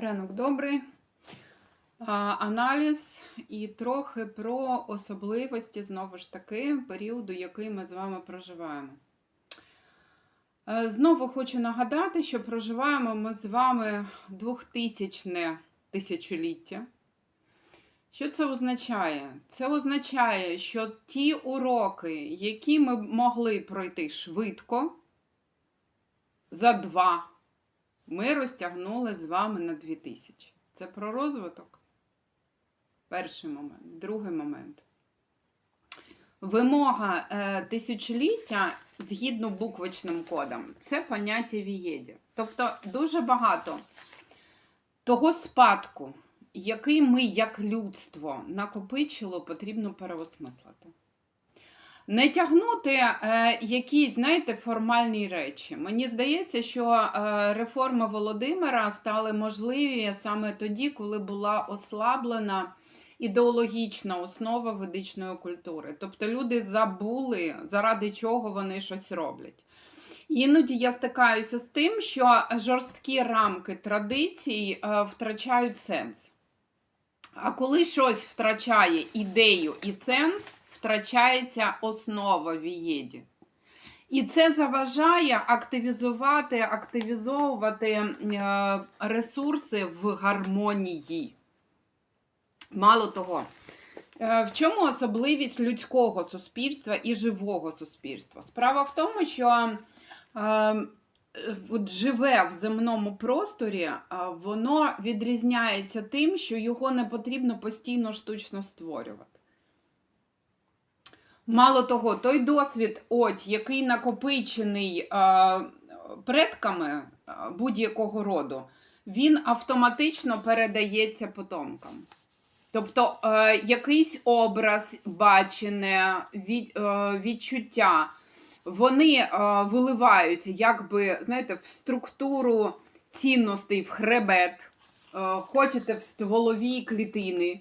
Ранок добрий. Аналіз і трохи про особливості, знову ж таки, періоду, який ми з вами проживаємо. Е, Знову хочу нагадати, що проживаємо ми з вами 2000-не тисячоліття. Що це означає? Це означає, що ті уроки, які ми могли пройти швидко, за два ми розтягнули з вами на 2000. Це про розвиток. Перший момент. Другий момент. Вимога е, тисячоліття згідно буквочним кодам це поняття вієді. Тобто дуже багато того спадку, який ми як людство накопичило, потрібно переосмислити. Не тягнути е, якісь, знаєте, формальні речі. Мені здається, що е, реформи Володимира стали можливі саме тоді, коли була ослаблена ідеологічна основа ведичної культури. Тобто люди забули, заради чого вони щось роблять. Іноді я стикаюся з тим, що жорсткі рамки традицій е, втрачають сенс. А коли щось втрачає ідею і сенс, втрачається основа вієді. І це заважає активізувати, активізовувати е, ресурси в гармонії. Мало того, е, в чому особливість людського суспільства і живого суспільства? Справа в тому, що е, от живе в земному просторі, воно відрізняється тим, що його не потрібно постійно штучно створювати. Мало того, той досвід, от, який накопичений е, предками е, будь-якого роду, він автоматично передається потомкам. Тобто е, якийсь образ, бачене, від, е, відчуття, вони е, виливаються якби, знаєте, в структуру цінностей, в хребет, е, хочете в стволові клітини.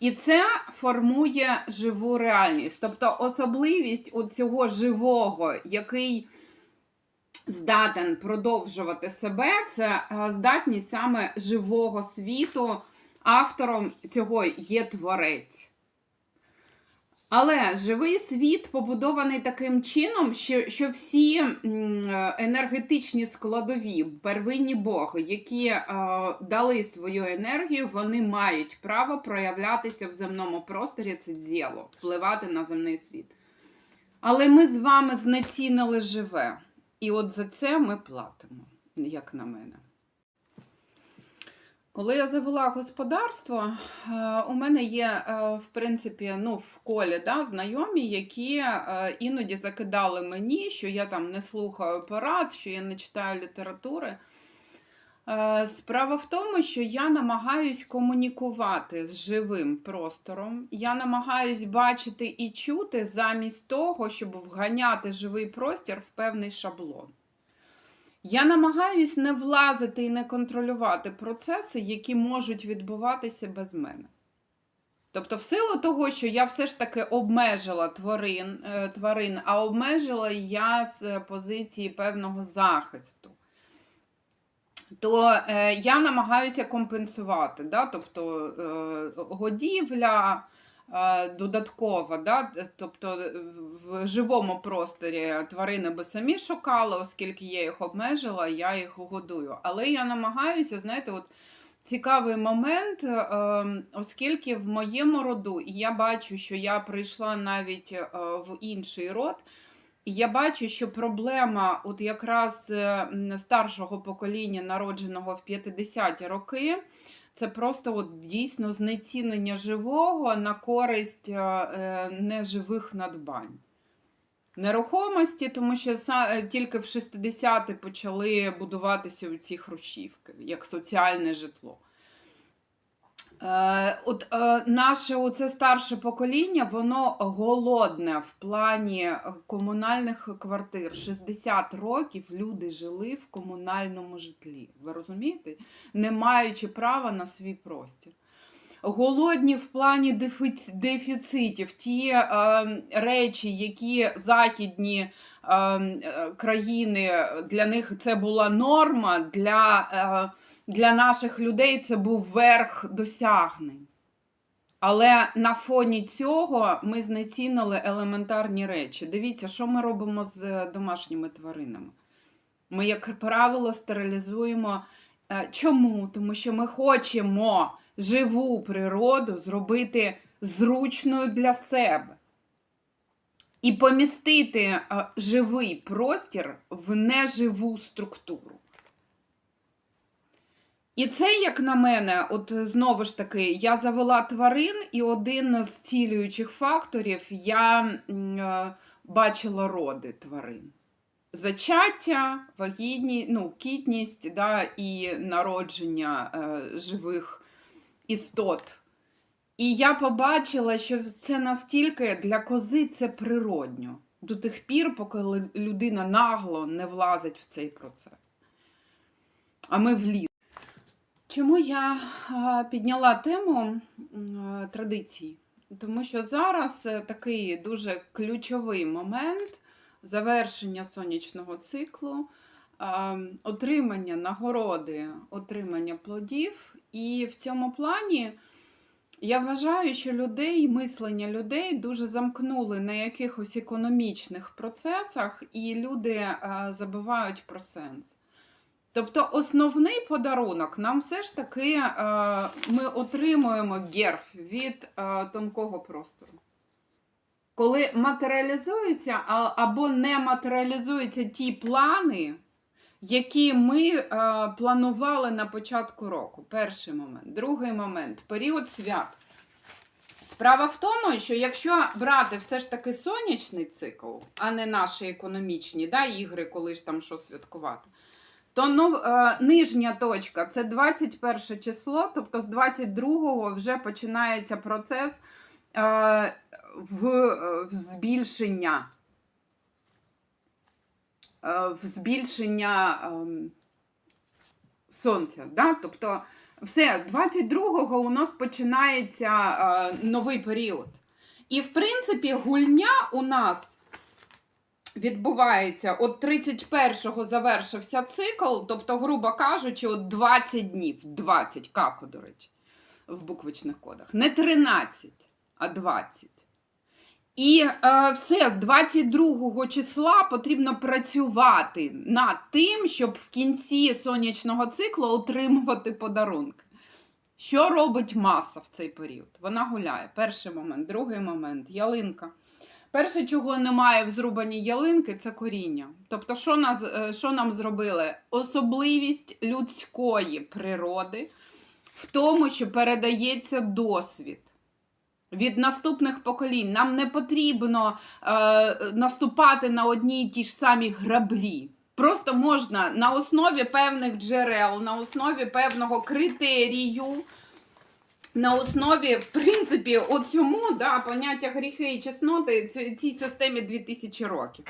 І це формує живу реальність. Тобто особливість у цього живого, який здатен продовжувати себе, це е, здатність саме живого світу. Автором цього є творець. Але живий світ побудований таким чином, що що всі енергетичні складові, первинні боги, які е, дали свою енергію, вони мають право проявлятися в земному просторі це діло, впливати на земний світ. Але ми з вами знецінили живе. І от за це ми платимо, як на мене. Коли я завела господарство, е, у мене є, е, в принципі, ну, в колі да, знайомі, які е, іноді закидали мені, що я там не слухаю порад, що я не читаю літератури. Справа в тому, що я намагаюсь комунікувати з живим простором. Я намагаюсь бачити і чути замість того, щоб вганяти живий простір в певний шаблон. Я намагаюсь не влазити і не контролювати процеси, які можуть відбуватися без мене. Тобто, в силу того, що я все ж таки обмежила тварин, тварин а обмежила я з позиції певного захисту, то е, я намагаюся компенсувати. Да? Тобто е, годівля. Додаткова, да? тобто в живому просторі тварини би самі шукали, оскільки я їх обмежила, я їх годую. Але я намагаюся, знаєте, от цікавий момент, оскільки в моєму роду, і я бачу, що я прийшла навіть в інший род, я бачу, що проблема от якраз старшого покоління, народженого в 50-ті роки. Це просто от дійсно знецінення живого на користь е, неживих надбань. Нерухомості, тому що е, тільки в 60-ті почали будуватися ці хрущівки, як соціальне житло. Е, от е, наше оце старше покоління, воно голодне в плані комунальних квартир. 60 років люди жили в комунальному житлі. Ви розумієте? Не маючи права на свій простір. Голодні в плані дефіцитів, ті е, речі, які західні е, країни для них це була норма для. Е, для наших людей це був верх досягнень. Але на фоні цього ми знецінили елементарні речі. Дивіться, що ми робимо з домашніми тваринами. Ми, як правило, стерилізуємо. Е, Чому? Тому що ми хочемо живу природу зробити зручною для себе і помістити е, живий простір в неживу структуру. І це, як на мене, от знову ж таки, я завела тварин, і один з цілюючих факторів я е, бачила роди тварин. Зачаття, вагітні, ну, кітність да, і народження е, живих істот. І я побачила, що це настільки для кози це природньо. До тих пір, поки людина нагло не влазить в цей процес. А ми влізли. Чому я підняла тему традицій? Тому що зараз е, такий дуже ключовий момент завершення сонячного циклу, отримання нагороди, отримання плодів. І в цьому плані я вважаю, що людей, мислення людей дуже замкнули на якихось економічних процесах, і люди забувають про сенс. Тобто основний подарунок нам все ж таки е, ми отримуємо герф від е, тонкого простору. Коли матеріалізуються або не матеріалізуються ті плани, які ми е, планували на початку року. Перший момент. Другий момент період свят. Справа в тому, що якщо брати все ж таки сонячний цикл, а не наші економічні да, ігри, коли ж там що святкувати, то е, нижня точка це 21 число, тобто з 22-го вже починається процес е, в, е, в збільшення. В збільшення ем, сонця. Да? Тобто, все, 22-го у нас починається новий період. І, в принципі, гульня у нас відбувається от 31-го завершився цикл, тобто, грубо кажучи, от 20 днів, 20 како, до речі, в буквичних кодах. Не 13, а 20. І е, все, з 22 числа потрібно працювати над тим, щоб в кінці сонячного циклу отримувати подарунки. Що робить маса в цей період? Вона гуляє. Перший момент, другий момент ялинка. Перше, чого немає в зрубаній ялинки, це коріння. Тобто, що, нас, е, що нам зробили? Особливість людської природи в тому, що передається досвід від наступних поколінь. Нам не потрібно е, наступати на одні й ті ж самі граблі. Просто можна на основі певних джерел, на основі певного критерію, на основі, в принципі, оцьому да, поняття гріхи і чесноти цій системі 2000 років.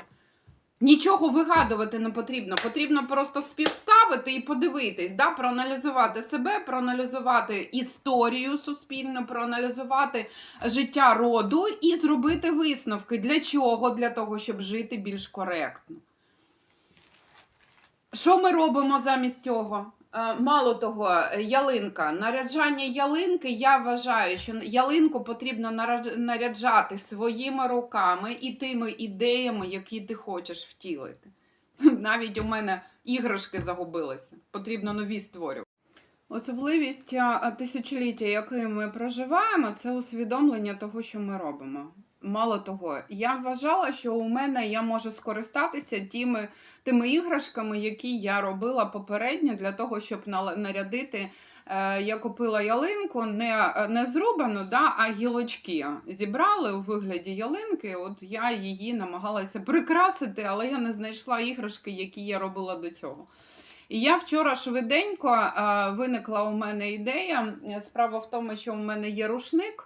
Нічого вигадувати не потрібно. Потрібно просто співставити і подивитись, да, проаналізувати себе, проаналізувати історію суспільну, проаналізувати життя роду і зробити висновки. Для чого? Для того, щоб жити більш коректно. Що ми робимо замість цього? Е, Мало того, ялинка. Наряджання ялинки, я вважаю, що ялинку потрібно наряджати своїми руками і тими ідеями, які ти хочеш втілити. Навіть у мене іграшки загубилися. Потрібно нові створювати. Особливість тисячоліття, яке ми проживаємо, це усвідомлення того, що ми робимо. Мало того, я вважала, що у мене я можу скористатися тими, тими іграшками, які я робила попередньо для того, щоб нарядити. Е, я купила ялинку не, не зрубану, да, а гілочки зібрали у вигляді ялинки. От я її намагалася прикрасити, але я не знайшла іграшки, які я робила до цього. І я вчора швиденько е, виникла у мене ідея. Справа в тому, що у мене є рушник.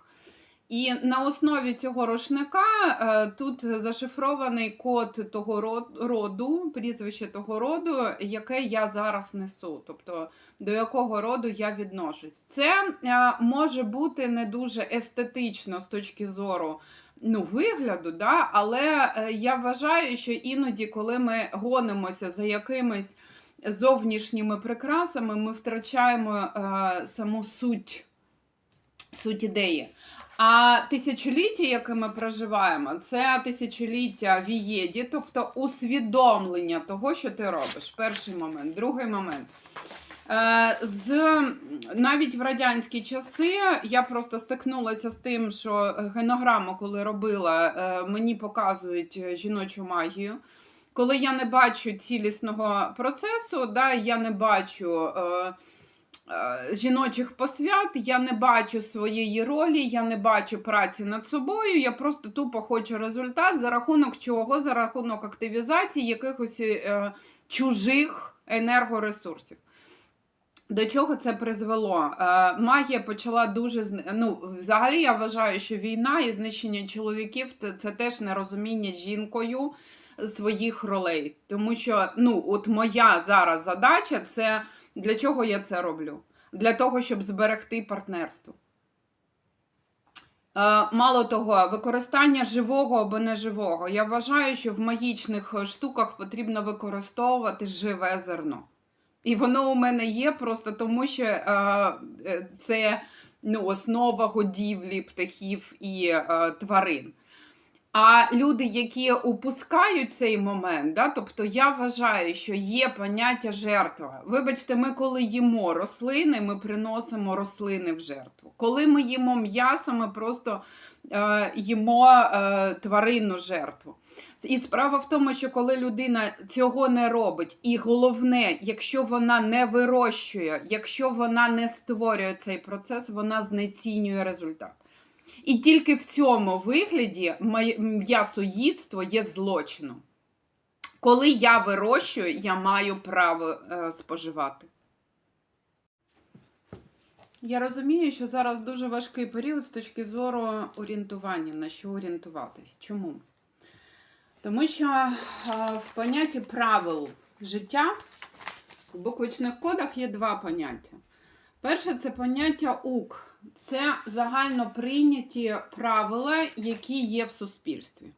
І на основі цього рушника е, тут зашифрований код того роду, прізвище того роду, яке я зараз несу, тобто до якого роду я відношусь. Це е, може бути не дуже естетично з точки зору ну, вигляду, да? але я вважаю, що іноді, коли ми гонимося за якимись зовнішніми прикрасами ми втрачаємо е, саму суть, суть ідеї. А тисячоліття, яке ми проживаємо, це тисячоліття вієді, тобто усвідомлення того, що ти робиш. Перший момент, другий момент. Е, З навіть в радянські часи я просто стикнулася з тим, що генограму, коли робила, е, мені показують жіночу магію. Коли я не бачу цілісного процесу, да, я не бачу е, е, жіночих посвят, я не бачу своєї ролі, я не бачу праці над собою. Я просто тупо хочу результат за рахунок чого? За рахунок активізації якихось е, чужих енергоресурсів. До чого це призвело? Е, магія почала дуже ну, взагалі я вважаю, що війна і знищення чоловіків це- це теж нерозуміння жінкою своїх ролей. Тому що ну, от моя зараз задача це для чого я це роблю? Для того, щоб зберегти партнерство. Е, Мало того, використання живого або неживого. Я вважаю, що в магічних штуках потрібно використовувати живе зерно. І воно у мене є просто тому, що е, е, це ну, основа годівлі птахів і тварин. А люди, які упускають цей момент, да, тобто я вважаю, що є поняття жертва. Вибачте, ми коли їмо рослини, ми приносимо рослини в жертву. Коли ми їмо м'ясо, ми просто е, їмо е, тваринну жертву. І справа в тому, що коли людина цього не робить, і головне, якщо вона не вирощує, якщо вона не створює цей процес, вона знецінює результат. І тільки в цьому вигляді м'ясоїдство є злочином. Коли я вирощую, я маю право е, споживати. Я розумію, що зараз дуже важкий період з точки зору орієнтування, на що орієнтуватись. Чому? Тому що е, в понятті правил життя в буквочних кодах є два поняття. Перше це поняття УК. Це загально прийняті правила, які є в суспільстві.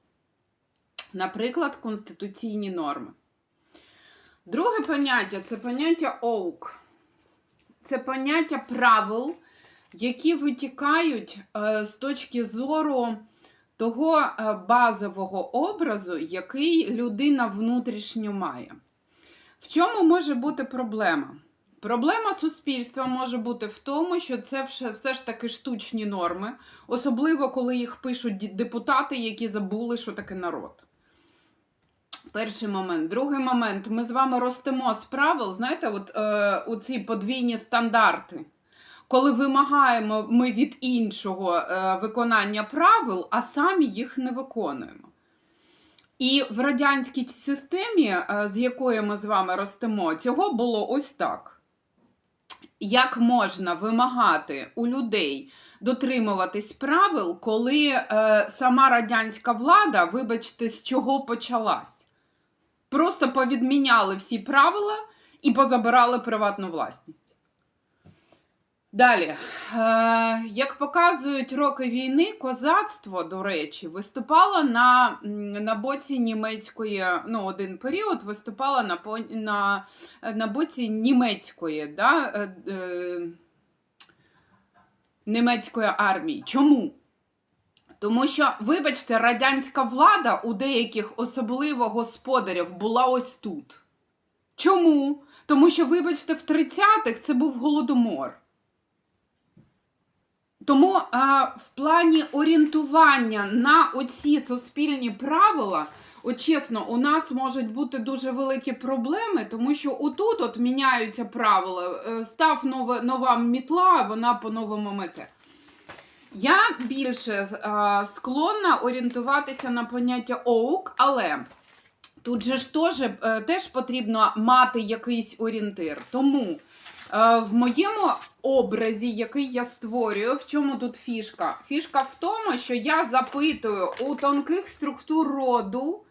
Наприклад, конституційні норми. Друге поняття це поняття ОУК. Це поняття правил, які витікають е, з точки зору того е, базового образу, який людина внутрішньо має. В чому може бути проблема? Проблема суспільства може бути в тому, що це все, ж таки штучні норми, особливо коли їх пишуть депутати, які забули, що таке народ. Перший момент. Другий момент. Ми з вами ростемо з правил, знаєте, от е, у ці подвійні стандарти. Коли вимагаємо ми від іншого е, виконання правил, а самі їх не виконуємо. І в радянській системі, е, з якої ми з вами ростемо, цього було ось так. Як можна вимагати у людей дотримуватись правил, коли е, сама радянська влада, вибачте, з чого почалась? Просто повідміняли всі правила і позабирали приватну власність. Далі, е, як показують роки війни, козацтво, до речі, виступало на, на боці німецької, ну, один період виступало на, на, на боці німецької, да, е, е, німецької армії. Чому? Тому що, вибачте, радянська влада у деяких, особливо господарів, була ось тут. Чому? Тому що, вибачте, в 30-х це був голодомор. Тому а, в плані орієнтування на оці суспільні правила, от чесно, у нас можуть бути дуже великі проблеми, тому що отут от міняються правила. Е, Став нова, нова мітла, вона по-новому мете. Я більше а, склонна орієнтуватися на поняття оук, але тут же ж теж, е, теж потрібно мати якийсь орієнтир. Тому е, в моєму образі, який я створюю, в чому тут фішка? Фішка в тому, що я запитую у тонких структур роду,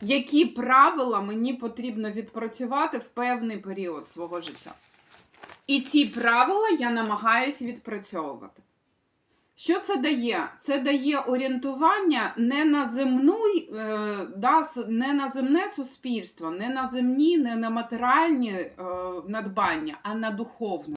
які правила мені потрібно відпрацювати в певний період свого життя. І ці правила я намагаюся відпрацьовувати. Що це дає? Це дає орієнтування не на земну, е, да, не на земне суспільство, не на земні, не на матеріальні е, надбання, а на духовне.